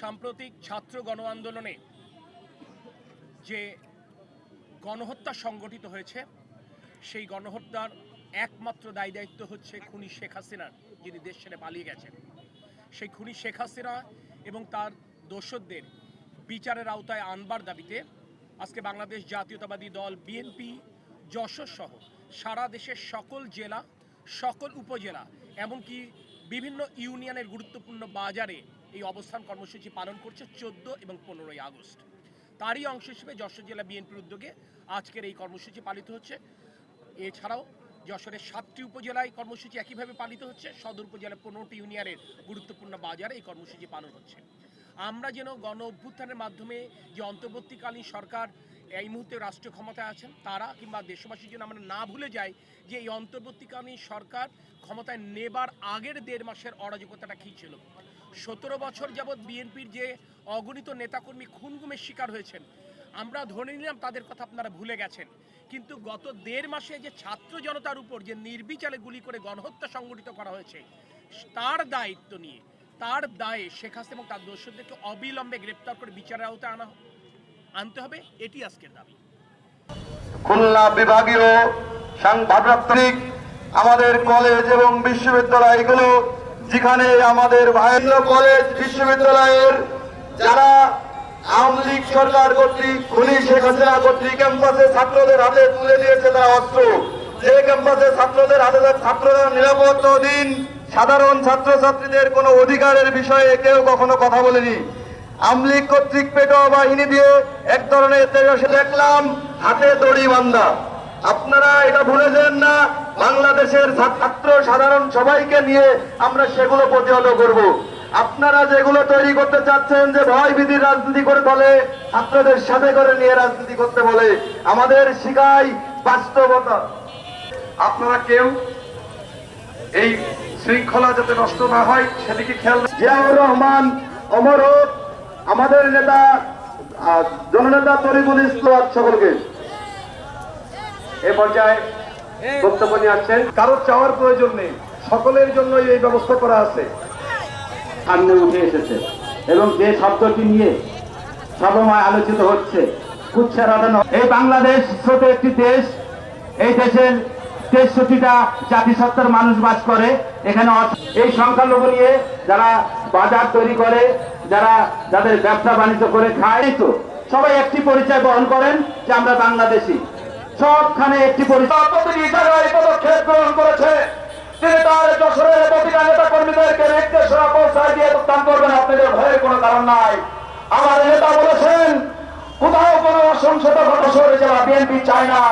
সাম্প্রতিক ছাত্র গণ আন্দোলনে যে গণহত্যা সংগঠিত হয়েছে, সেই গণহত্যার একমাত্র দায় দায়িত্ব হচ্ছে খুনি শেখ হাসিনার যিনি দেশ ছেড়ে পালিয়ে গেছেন। সেই খুনি শেখ হাসিনা এবং তার দোসরদের বিচারের আওতায় আনবার দাবিতে আজকে বাংলাদেশ জাতীয়তাবাদী দল, বিএনপি, যশোর সহ সারা দেশের সকল জেলা, সকল উপজেলা, এমনকি বিভিন্ন ইউনিয়নের গুরুত্বপূর্ণ বাজারে এই অবস্থান কর্মসূচি পালন করছে চোদ্দ এবং পনেরোই আগস্ট। তারই অংশ হিসেবে যশোর জেলা বিএনপির উদ্যোগে আজকের এই কর্মসূচি পালিত হচ্ছে। এছাড়াও যশোরের সাতটি উপজেলায় কর্মসূচি একইভাবে পালিত হচ্ছে। সদর উপজেলার পনেরোটি ইউনিয়নের গুরুত্বপূর্ণ বাজারে এই কর্মসূচি পালন হচ্ছে। আমরা যেন গণ অভ্যুত্থানের মাধ্যমে যে অন্তর্বর্তীকালীন সরকার এই মুহূর্তে রাষ্ট্রীয় ক্ষমতায় আছেন তারা কিংবা দেশবাসীর জন্য আমরা না ভুলে যাই যে এই অন্তর্বর্তীকালীন সরকার ক্ষমতায় নেবার আগের দেড় মাসের অরাজকতাটা কী ছিল? সতেরো বছর যাবৎ বিএনপির যে অগণিত নেতাকর্মী খুনগুমের শিকার হয়েছেন, আমরা ধরে নিলাম তাদের কথা আপনারা ভুলে গেছেন। কিন্তু গত দেড় মাসে যে ছাত্র জনতার উপর যে নির্বিচারে গুলি করে গণহত্যা সংগঠিত করা হয়েছে, তার দায়িত্ব নিয়ে, তার দায়ে শেখ হাসিনা এবং তার দোষদেরকে অবিলম্বে গ্রেপ্তার করে বিচারের আওতায় আনা আনতে হবে, এটি আজকের দাবি। খুলনা বিভাগীয় সাংবাদিক, আমাদের কলেজ এবং বিশ্ববিদ্যালয়গুলো, যেখানে আমাদের ভাইন্দ্র কলেজ, বিশ্ববিদ্যালয়ের যারা আওয়ামী লীগ সরকার কর্তৃক, খুনি শেখ হাসিনা কর্তৃক ক্যাম্পাসে ছাত্রদের হাতে তুলে দিয়েছে তারা অস্ত্র। যে ক্যাম্পাসে ছাত্রদের হাতে ছাত্ররা নিরাপত্ত দিন সাধারণ ছাত্রছাত্রীদের কোনো অধিকারের বিষয়ে কেউ কখনো কথা বলেনি। আমলিক কর্তৃক পেটো বাহিনী দিয়ে এক ধরনের দেখলাম, হাতে দড়ি বান্ধা। আপনারা এটা ভুলে যান না, বাংলাদেশের ছাত্র সাধারণ সবাইকে নিয়ে আমরা সেগুলো প্রতিহত করব। আপনারা যেগুলো তৈরি করতে চাচ্ছেন যে ভয় ভীতির রাজনীতি করে বলে, ছাত্রদের সাথে করে নিয়ে রাজনীতি করতে বলে, আমাদের শিখাই বাস্তবতা। আপনারা কেউ এই শৃঙ্খলা যাতে নষ্ট না হয়, সেদিকে খেয়াল জিয়াউর রহমান অমরত আমাদের নেতা জননেতা তরিকুল ইসলাম সকলকে এ পর্যায়ে বক্তব্য নিয়ে আসছেন। কারও চাওয়ার প্রয়োজন নেই, সকলের জন্য এই ব্যবস্থা করা আছে। সামনে উঠে এসেছে এবং যে শব্দটি নিয়ে সবময় আলোচিত হচ্ছে এই বাংলাদেশ ছোট একটি দেশ, এই দেশের তেষট্টিটা জাতিসত্তার মানুষ বাস করে, এখানে এই সংখ্যালঘু নিয়ে যারা বাজার তৈরি করে, যারা যাদের ব্যবসা বাণিজ্য করে খায়। তো, সবাই একটি পরিচয় বহন করেন যে আমরা বাংলাদেশি। সবখানে একটি পরিচয়। পদক্ষেপ গ্রহণ করেছে। তিনি তার যশোরের প্রতিটা নেতা কর্মীদেরকে পৌঁছায় দিয়ে করবেন। আপনাদের ভয়ের কোনো কারণ নাই। আমার নেতা বলেছেন, কোথাও কোনো অসংসত ঘটসরে জেলা বিএনপি চায় না,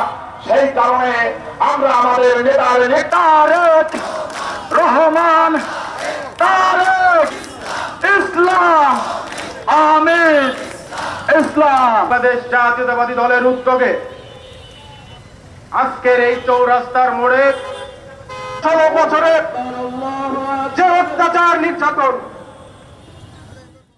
সেই কারণে আমরা আমাদের নেতার নেতারেক রহমান তারেক ইসলাম আমির ইসলাম। বাংলাদেশ জাতীয়তাবাদী দলের উদ্যোগে আজকের এই চৌরাস্তার মোড়ে ষোলো বছরের যে অত্যাচার নির্যাতন